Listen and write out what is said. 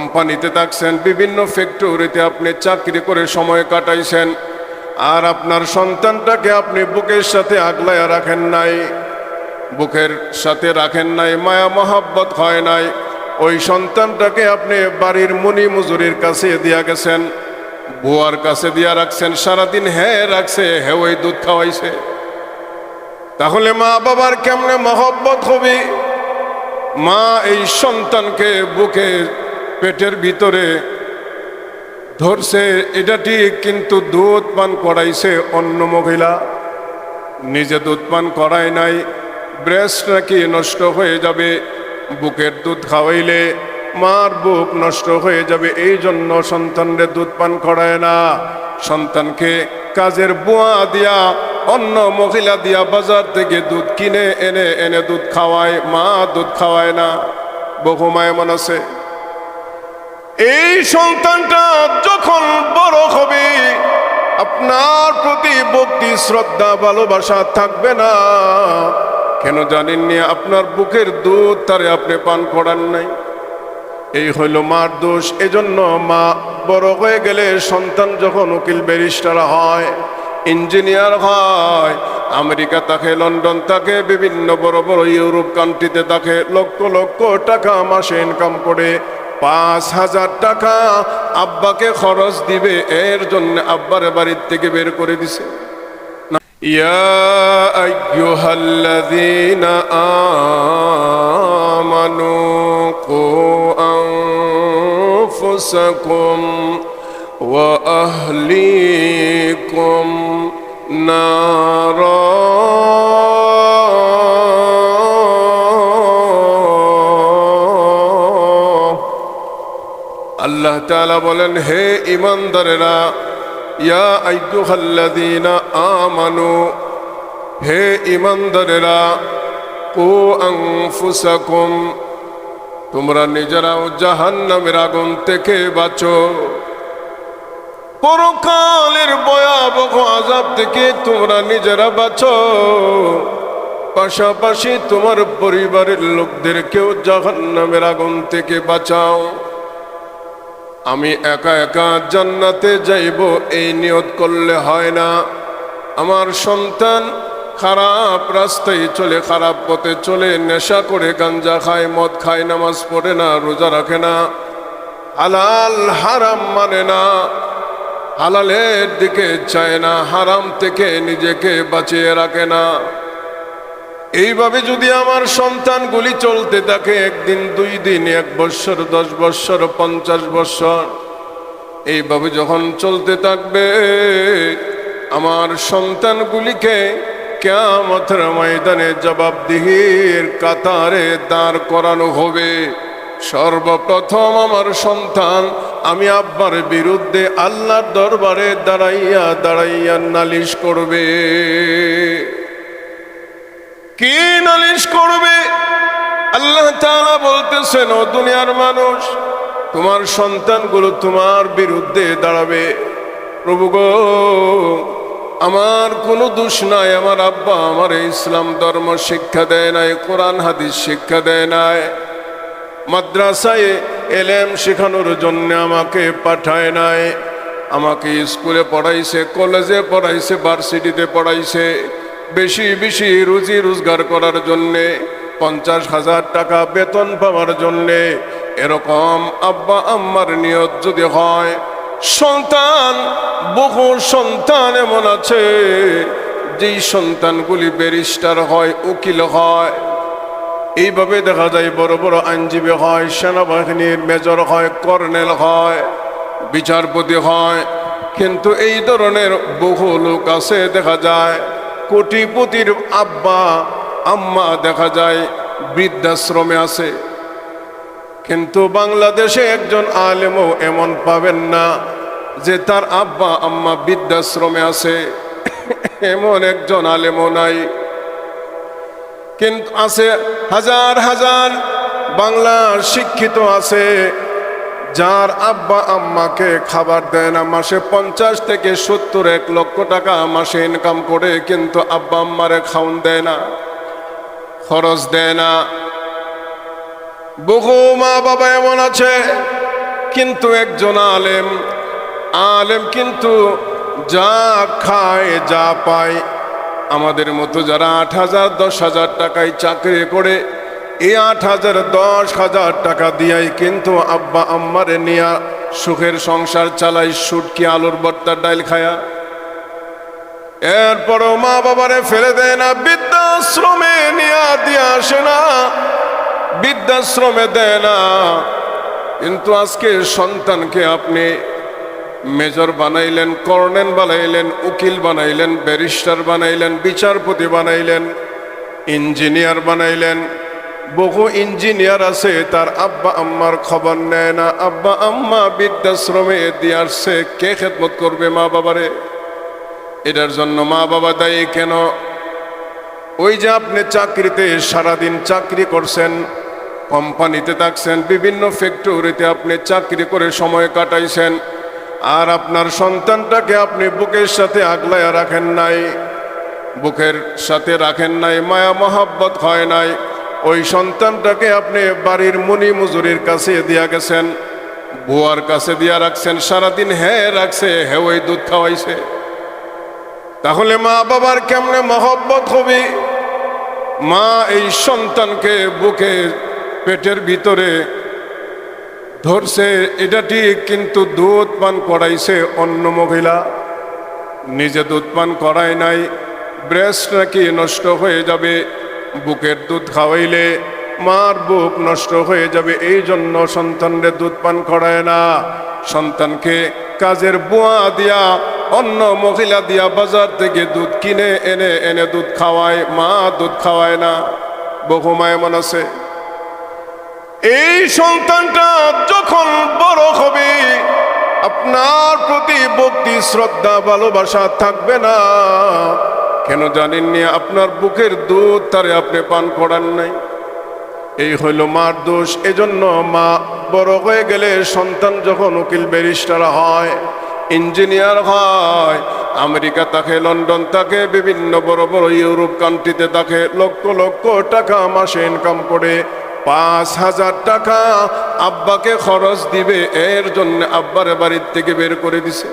কোম্পানিতে থাকছেন, বিভিন্ন ফ্যাক্টরিতে আপনি চাকরি করে সময় কাটাইছেন, আর আপনার সন্তানটাকে আপনি বুকের সাথে আগলায় রাখেন নাই, বুকের সাথে রাখেন নাই, মায়া মহাব্বত হয় নাই, ওই সন্তানটাকে আপনি বাড়ির মুনি মজুরির কাছে দিয়া গেছেন, বুয়ার কাছে দিয়া রাখছেন, সারাদিন হ্যাঁ রাখছে হ্যাঁ ওই দুধ খাওয়াইছে। তাহলে মা বাবার কেমনে মহব্বত হবে? মা এই সন্তানকে বুকে পেটের ভিতরে ধরছে, এটা ঠিক, কিন্তু দুধ পান করাইছে অন্য মহিলা। নিজে দুধ পান করায় নাই ব্রেস্ট নাকি নষ্ট হয়ে যাবে? বুকের দুধ খাওয়াইলে মার বুক নষ্ট হয়ে যাবে, এই জন্য সন্তানরে দুধ পান করায় না। সন্তানকে কাজের বুয়া দিয়া, অন্য মহিলা দিয়া বাজার থেকে দুধ কিনে এনে এনে দুধ খাওয়ায়, মা দুধ খাওয়ায় না। বহু মায় মন আছে। এই সন্তানটা যখন বড় হবে, আপনার প্রতি ভক্তি, শ্রদ্ধা, ভালোবাসা থাকবে না। কেন জানেননি? আপনার বুকের দুধ তারে আপনি পান করান নাই। এই হইল মার দোষ। এজন্য মা বড় হয়ে গেলে সন্তান যখন উকিল ব্যারিস্টার হয়, ইঞ্জিনিয়ার হয়, আমেরিকা তাকে লন্ডন তাকে বিভিন্ন বড় বড় ইউরোপ কান্ট্রিতে তাকে লক্ষ লক্ষ টাকা মাসে ইনকাম করে পাঁচ হাজার টাকা আব্বাকে খরচ দিবে এর জন্য আব্বার বাড়ির থেকে বের করে দিছে يا أيها الذين آمنوا قوا أنفسكم وأهليكم نارا আল্লাহ তাআলা বলেন, হে ইমানদারেরা ইয়া আইয়ুহাল্লাযীনা আমানু, হে ইমানদারেরা কু আনফুসাকুম, তোমরা নিজেরাও জাহান্নামের আগুন থেকে বাঁচো। পরকালের ভয়াবহ আজাব থেকে তোমরা নিজেরা বাঁচো। পাশাপাশি তোমার পরিবারের লোকদেরকেও জাহান্নামের আগুন থেকে বাঁচাও। আমি একা একা জান্নাতে যাইব, এই নিয়ত করলে হয় না। আমার সন্তান খারাপ রাস্তায় চলে, খারাপ পথে চলে, নেশা করে গাঞ্জা খায়, মদ খায়, নামাজ পড়ে না, রোজা রাখে না। হালাল হারাম মানে না। হালালের দিকে চায় না, হারাম থেকে নিজেকে বাঁচিয়ে রাখে না। এইভাবে যদি আমার সন্তানগুলি চলতে থাকে, একদিন, দুই দিন, এক বৎসর দশ বৎসর পঞ্চাশ বৎসর এইভাবে যখন চলতে থাকবে, আমার সন্তানগুলিকে কেমতের ময়দানে জবাবদিহির কাতারে দাঁড় করানো হবে। সর্বপ্রথম আমার সন্তান, আমি আব্বার বিরুদ্ধে আল্লাহর দরবারে দাঁড়াইয়া দাঁড়াইয়া নালিশ করবে। কি নালিশ করবে? আল্লাহ বলতেছেন, ও দুনিয়ার মানুষ, তোমার সন্তানগুলো তোমার বিরুদ্ধে দাঁড়াবে। প্রভু গো, আমার কোনো দোষ নাই, আমার আব্বা আমার ইসলাম ধর্ম শিক্ষা দেয় নাই, কোরআন, হাদিস শিক্ষা দেয় নাই। মাদ্রাসায় এলেম শেখানোর জন্য আমাকে পাঠায় নাই। আমাকে স্কুলে পড়াইছে, কলেজে পড়াইছে, ভার্সিটিতে পড়াইছে। বেশি বেশি রুজি রোজগার করার জন্যে, পঞ্চাশ হাজার টাকা বেতন পাওয়ার জন্যে, এরকম আব্বা আম্মার নিয়ত যদি হয়, সন্তান, বহু সন্তান এমন আছে, যেই সন্তানগুলি ব্যারিস্টার হয়, উকিল হয়, এইভাবে দেখা যায় বড় বড় আইনজীবী হয়, সেনাবাহিনীর মেজর হয়, কর্নেল হয়, বিচারপতি হয়, কিন্তু এই ধরনের বহু লোক আছে দেখা যায় কোটিপতির আব্বা, আম্মা দেখা যায় বৃদ্ধাশ্রমে আছে। কিন্তু বাংলাদেশে একজন আলেমও এমন পাবেন না যে তার আব্বা, আম্মা বৃদ্ধাশ্রমে আছে। এমন একজন আলেমও নাই। কিন্তু আছে হাজার হাজার বাংলার শিক্ষিত আছে। যার আব্বা আম্মাকে খাবার দেয় না, মাসে পঞ্চাশ থেকে সত্তর এক লক্ষ টাকা মাসে ইনকাম করে, কিন্তু আব্বা আম্মারে খাউন দেয় না, খরচ দেয় না। বহু মা বাবা এমন আছে, কিন্তু একজন আলেম আলেম কিন্তু যা খায়, যা পায়, আমাদের মতো যারা আট হাজার, দশ হাজার টাকায় চাকরি করে এই আট হাজার, দশ হাজার টাকা দিয়াই কিন্তু আব্বা আম্মারে নিয়া সুখের সংসার চালাই, সুটকি, আলুর বর্তার ডাইল খায়া। এরপরও মা বাবারে ফেলে দেয় না, বৃদ্ধাশ্রমে নিয়া দিয়ে আসে না, বৃদ্ধাশ্রমে দেয় না। কিন্তু আজকে সন্তানকে আপনি মেজর বানাইলেন, কর্নেল বানাইলেন, উকিল বানাইলেন, ব্যারিস্টার বানাইলেন, বিচারপতি বানাইলেন, ইঞ্জিনিয়ার বানাইলেন বহু ইঞ্জিনিয়ার আছে, তার আব্বা আম্মার খবর নেয় না। আব্বা আম্মা বৃদ্ধাশ্রমে দিয়ে আসছে, কে খেদমত করবে মা বাবারে? এটার জন্য মা বাবা দায়ী কেন? ওই যে আপনি চাকরিতে সারাদিন চাকরি করছেন, কোম্পানিতে থাকছেন, বিভিন্ন ফ্যাক্টরিতে আপনি চাকরি করে সময় কাটাইছেন, আর আপনার সন্তানটাকে আপনি বুকের সাথে আগলায়া রাখেন নাই, বুকের সাথে রাখেন নাই, মায়া মহাব্বত হয় নাই। ওই সন্তানটাকে আপনি বাড়ির মুনি মজুরির কাছে দিয়া গেছেন, বুয়ার কাছে দিয়া রাখছেন, সারাদিন হ্যাঁ রাখছে হ্যাঁ ওই দুধ খাওয়াইছে। তাহলে মা বাবার কেমনে মহব্বত হবে? মা এই সন্তানকে বুকে, পেটের ভিতরে ধরছে, এটা ঠিক, কিন্তু দুধ পান করাইছে অন্য মহিলা। নিজে দুধ পান করায় নাই ব্রেস্ট নাকি নষ্ট হয়ে যাবে? বুকের দুধ খাওয়াইলে মার বুক নষ্ট হয়ে যাবে এই জন্য সন্তানরে দুধ পান করায় না। সন্তানকে কাজের বুয়া দিয়া, অন্য মহিলা দিয়া বাজার থেকে দুধ কিনে এনে এনে দুধ খাওয়ায়, মা দুধ খাওয়ায় না। বহু মায় মন আছে। এই সন্তানটা যখন বড় হবে, আপনার প্রতি ভক্তি, শ্রদ্ধা, ভালোবাসা থাকবে না। কেন জানেননি? আপনার বুকের দুধ তারে আপনি পান করান নাই। এই হইল মার দোষ। এজন্য মা বড় হয়ে গেলে সন্তান যখন উকিল ব্যারিস্টার হয়, ইঞ্জিনিয়ার হয়, আমেরিকা তাকে লন্ডন তাকে বিভিন্ন বড় বড় ইউরোপ কান্ট্রিতে তাকে লক্ষ লক্ষ টাকা মাসে ইনকাম করে, পাঁচ হাজার টাকা আব্বাকে খরচ দিবে, এর জন্য আব্বারে বাড়ির থেকে বের করে দিছে।